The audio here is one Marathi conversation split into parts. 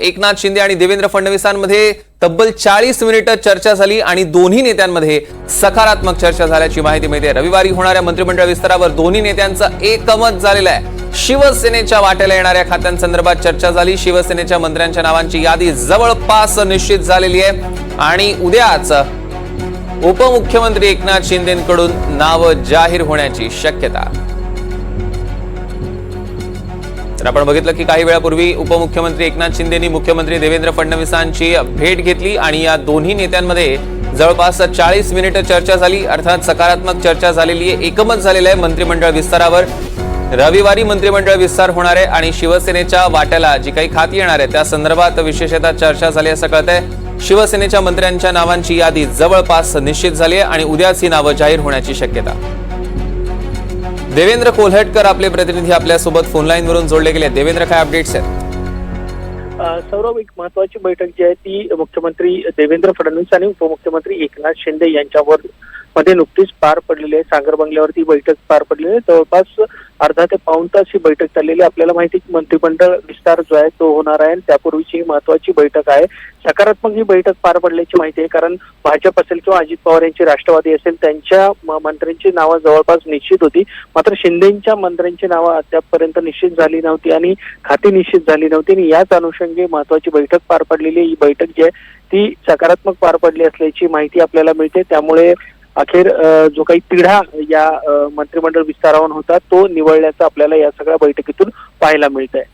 एकनाथ शिंदे आणि देवेंद्र फडणवीसांमध्ये तब्बल चाळीस मिनिटं चर्चा झाली आणि दोन्ही नेत्यांमध्ये सकारात्मक चर्चा झाल्याची माहिती मिळते. रविवारी होणाऱ्या मंत्रिमंडळ विस्तारावर दोन्ही नेत्यांचं एकमत झालेलं आहे. शिवसेनेच्या वाट्याला येणाऱ्या खात्यांसंदर्भात चर्चा झाली. शिवसेनेच्या मंत्र्यांच्या नावांची यादी जवळपास निश्चित झालेली आहे. आणि उद्याच उपमुख्यमंत्री एकनाथ शिंदेकडून नावं जाहीर होण्याची शक्यता. तर आपण बघितलं की काही वेळापूर्वी उपमुख्यमंत्री एकनाथ शिंदेनी मुख्यमंत्री देवेंद्र फडणवीसांची भेट घेतली आणि या दोन्ही नेत्यांमध्ये जवळपास चाळीस मिनिटं चर्चा झाली अर्थात सकारात्मक चर्चा झालेली आहे एकमत झालेलं आहे मंत्रिमंडळ विस्तारावर. रविवारी मंत्रिमंडळ विस्तार होणार आहे आणि शिवसेनेच्या वाट्याला जी काही खाती येणार आहे त्या संदर्भात विशेषतः चर्चा झाली असं कळत आहे शिवसेनेच्या मंत्र्यांच्या नावांची यादी जवळपास निश्चित झाली आहे आणि उद्याच ही नावं जाहीर होण्याची शक्यता. देवेंद्र कोल्हटकर आपले प्रतिनिधी आपल्यासोबत फोनलाईन वरून जोडले गेले. देवेंद्र काय अपडेट्स आहेत? सौरभ एक महत्वाची बैठक जी आहे ती मुख्यमंत्री देवेंद्र फडणवीस आणि उपमुख्यमंत्री एकनाथ शिंदे यांच्यावर मध्ये नुकतीच पार पडलेली आहे. सागर बंगल्यावरती बैठक पार पडलेली आहे. जवळपास अर्धा ते पाऊण तास ही बैठक चाललेली आपल्याला माहिती मंत्रिमंडळ विस्तार जो आहे तो होणार आहे आणि त्यापूर्वीची ही महत्वाची बैठक आहे. सकारात्मक ही बैठक पार पडल्याची माहिती आहे कारण भाजप असेल किंवा अजित पवार यांची राष्ट्रवादी असेल त्यांच्या मंत्र्यांची नावं जवळपास निश्चित होती. मात्र शिंदेच्या मंत्र्यांची नावं अद्यापपर्यंत निश्चित झाली नव्हती आणि खाती निश्चित झाली नव्हती आणि याच अनुषंगी महत्वाची बैठक पार पडलेली ही बैठक जी आहे ती सकारात्मक पार पडली असल्याची माहिती आपल्याला मिळते. त्यामुळे अखेर जो काही तिढा या मंत्रिमंडळ विस्तारावर होता तो निवळल्याचं आपल्याला या सगळ्या बैठकीतून पाहायला मिळत आहे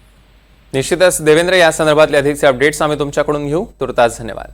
निश्चितच. देवेंद्र या संदर्भातले अधिकचे अपडेट्स आम्ही तुमच्याकडून घेऊ. तुर्तास धन्यवाद.